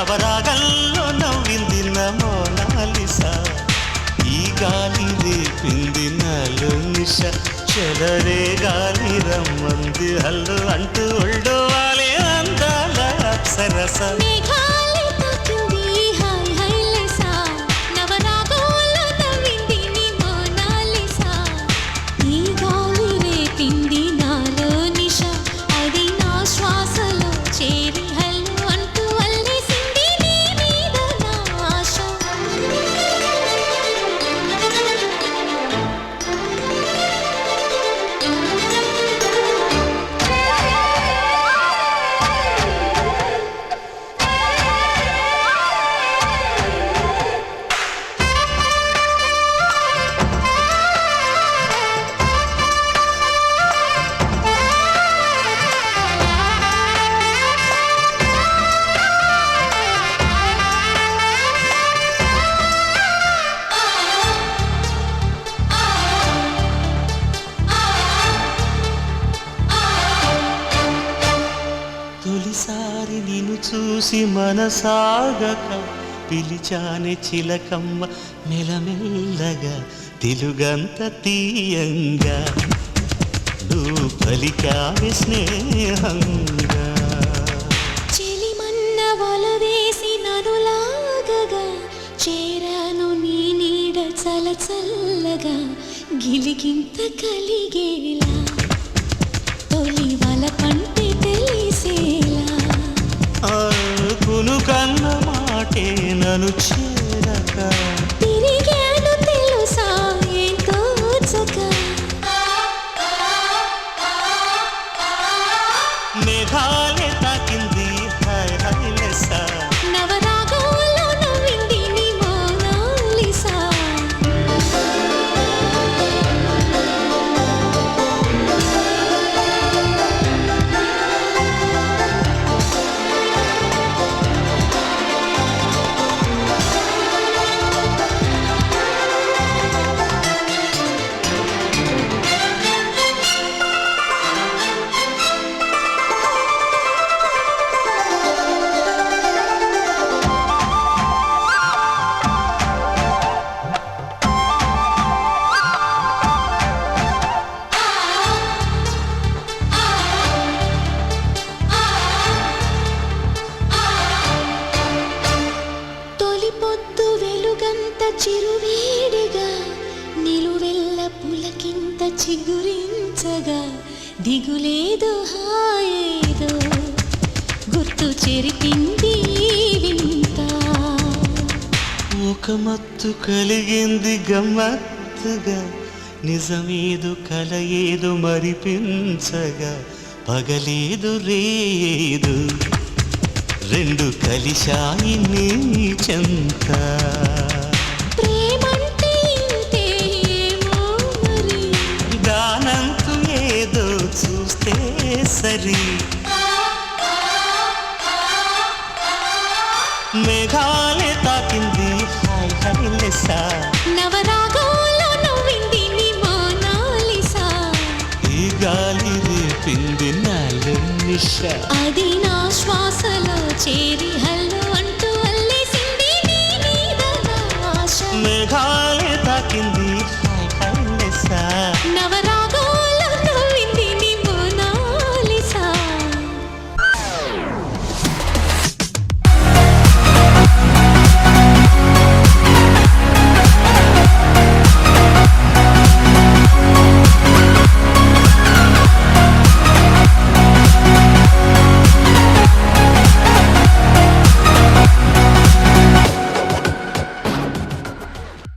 నవరాగల్లో నవ్వింది నమోనాలిస ఈ గాలి రేపింది నాలో నిష చెలరే గాలి రమ్మంది హల్లు అంటూ ఒళ్ళోవాలి అందాల అప్సరస. చూసి మనసాగక పిలిచాని చిలకమ్మ మెలమెల్లగా తెలుగంత తీయంగా. నువ్వు పలికావి స్నేహంగా. చెలిమన్న వల వేసి నన్ను చేరాను నీ నీడ చల చల్లగా గిలిగింత కలిగేలా. తొలి వల పంట చిగురించగా దిగులేదో హాయేదో గుర్తు చెరిపింది వింత. ఒక మత్తు కలిగింది గమ్మత్తుగా నిజమేదు కలయేదు మరిపించగా పగలేదు రేదు రెండు కలిశాయి నీ చెంతా. సరి మేఘాలే తాకింది హాయ్ హాయ్ లెస్సా. నవరాగంలో నవ్వింది నీ మోనాలిసా. ఈ గాలి రేపింది నాలో నిష అది నా శ్వాసలో చేరి